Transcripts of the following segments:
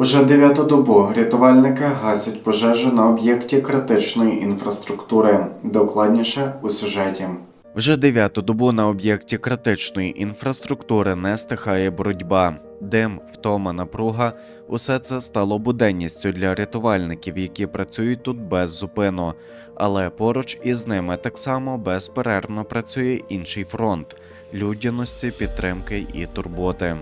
Уже дев'яту добу рятувальники гасять пожежу на об'єкті критичної інфраструктури. Докладніше у сюжеті. Вже дев'яту добу на об'єкті критичної інфраструктури не стихає боротьба. Дим, втома, напруга усе це стало буденністю для рятувальників, які працюють тут без зупину. Але поруч із ними так само безперервно працює інший фронт людяності, підтримки і турботи.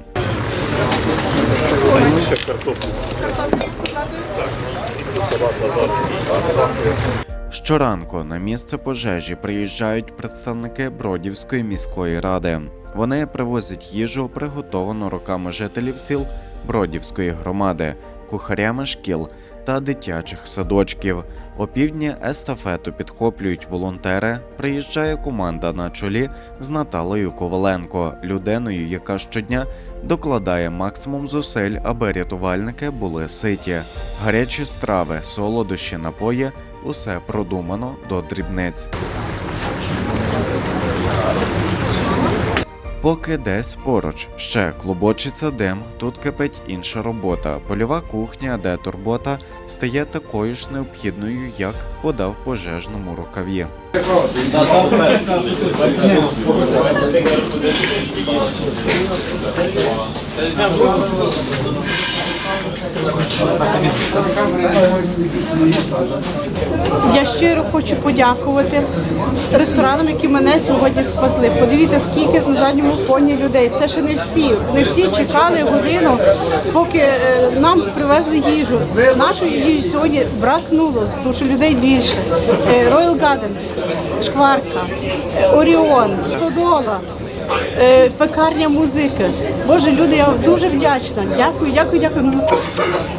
Щоранку на місце пожежі приїжджають представники Бродівської міської ради. Вони привозять їжу, приготовану руками жителів сіл Бродівської громади, кухарями шкіл та дитячих садочків. Опівдні естафету підхоплюють волонтери. Приїжджає команда на чолі з Наталею Коваленко, людиною, яка щодня докладає максимум зусиль, аби рятувальники були ситі. Гарячі страви, солодощі, напої усе продумано до дрібниць. Поки десь поруч ще клубочиться дим, тут кипить інша робота. Польова кухня, де турбота стає такою ж необхідною, як вода в пожежному рукаві. Я щиро хочу подякувати ресторанам, які мене сьогодні спасли. Подивіться, скільки на задньому фоні людей. Це ще не всі. Не всі чекали годину, поки е, нам привезли їжу. Нашої їжі сьогодні бракнуло, тому що людей більше. Е, Royal Garden, Шкварка, е, Оріон, Тодола. Е, Пекарня музики. Боже, люди, я дуже вдячна. Дякую, дякую, дякую.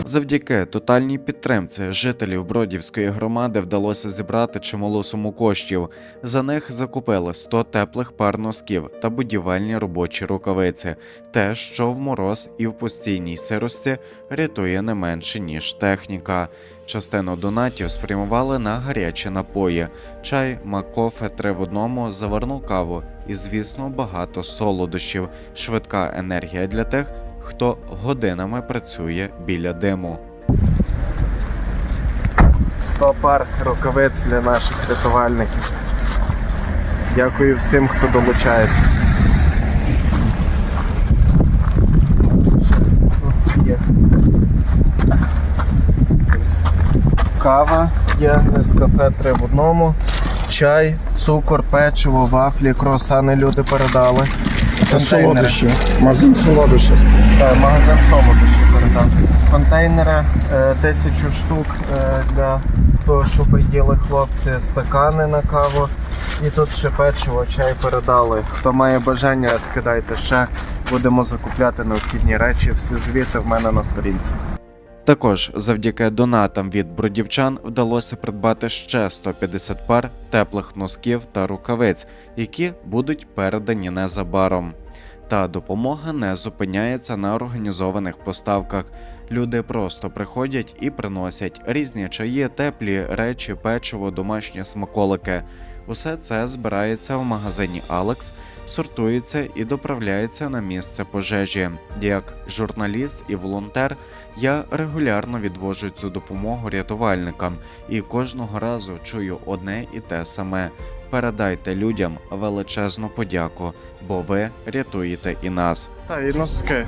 Завдяки тотальній підтримці жителів Бродівської громади вдалося зібрати чималу суму коштів. За них закупили 100 теплих пар носків та будівельні робочі рукавиці. Те, що в мороз і в постійній сирості рятує не менше ніж техніка. Частину донатів спрямували на гарячі напої, чай, макофе, три в одному, заварну каву і, звісно, багато солодощів, швидка енергія для тих, хто годинами працює біля диму. 100 пар рукавиць для наших рятувальників. Дякую всім, хто долучається. Тут кава є, кафе три в одному, чай, цукор, печиво, вафлі, круасани люди передали. Контейнери. Солодощі. Магазин солодощі. Так, магазин солодощі передав. Контейнери е, тисячу штук е, для того, щоб їли хлопці, стакани на каву. І тут ще печиво, чай передали. Хто має бажання, скидайте ще. Будемо закупляти необхідні речі. Всі звіти в мене на сторінці. Також завдяки донатам від бродівчан вдалося придбати ще 150 пар теплих носків та рукавиць, які будуть передані незабаром. Та допомога не зупиняється на організованих поставках. Люди просто приходять і приносять різні чаї, теплі речі, печиво, домашні смаколики. Усе це збирається в магазині Алекс, сортується і доправляється на місце пожежі. Як журналіст і волонтер, я регулярно відвожу цю допомогу рятувальникам і кожного разу чую одне і те саме. Передайте людям величезну подяку, бо ви рятуєте і нас. Та і носки.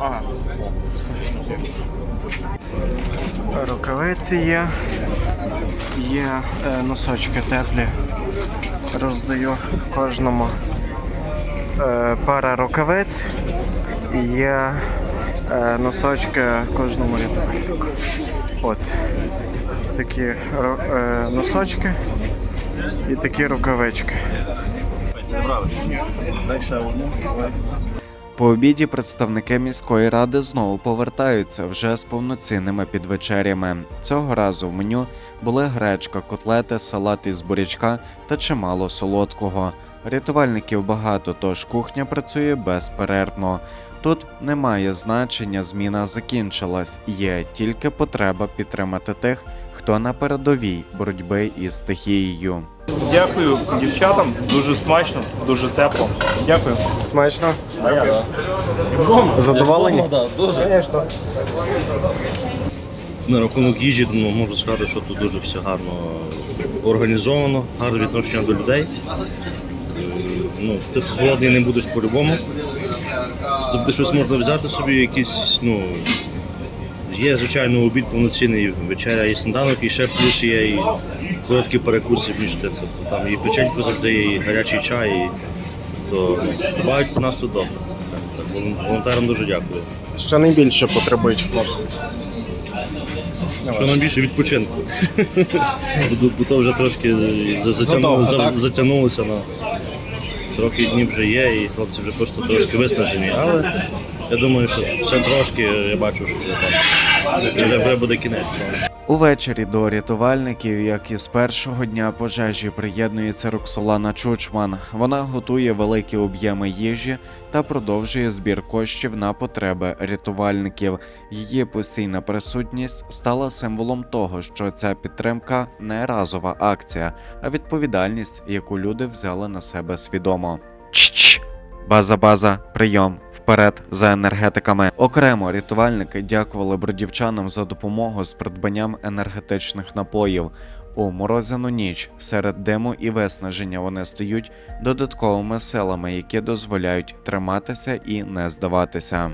Рукавиці є, є е, носочки теплі. Роздаю кожному пара рукавиць і є е, носочки кожному рятувальнику. Ось такі е, носочки і такі рукавички. По обіді представники міської ради знову повертаються вже з повноцінними підвечерями. Цього разу в меню були гречка, котлети, салат із бурячка та чимало солодкого. Рятувальників багато, тож кухня працює безперервно. Тут немає значення, зміна закінчилась. Є тільки потреба підтримати тих, хто на передовій боротьби із стихією. Дякую дівчатам, дуже смачно, дуже тепло. Дякую. Смачно? Дякую. Задоволені? на рахунок їжі, ну, можу сказати, що тут дуже все гарно організовано, гарне відношення до людей. Ну, ти тут голодний не будеш по-любому. Завжди щось можна взяти собі, якісь, ну. Є, звичайно, обід повноцінний, вечеря і сніданок, і ще плюс є і короткі перекуси між тим. Тобто там і печеньку завжди, і гарячий чай, і то дбають про нас тут добре. Волонтерам дуже дякую. Що найбільше потребують хлопці? Що нам більше відпочинку. Бо, то вже трошки за- затягнулося на трохи днів вже є, і хлопці вже просто трошки виснажені. Але я думаю, що ще трошки я бачу, що вже там вже буде кінець. Увечері до рятувальників, як і з першого дня пожежі, приєднується Роксолана Чучман. Вона готує великі об'єми їжі та продовжує збір коштів на потреби рятувальників. Її постійна присутність стала символом того, що ця підтримка не разова акція, а відповідальність, яку люди взяли на себе свідомо. Чч! База, база, прийом. Вперед за енергетиками. Окремо рятувальники дякували бродівчанам за допомогу з придбанням енергетичних напоїв. У морозяну ніч серед диму і виснаження вони стають додатковими силами, які дозволяють триматися і не здаватися.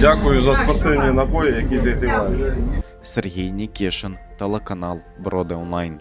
Дякую за спортивні напої, які зігрівають. Сергій Нікішин, телеканал Броди Онлайн.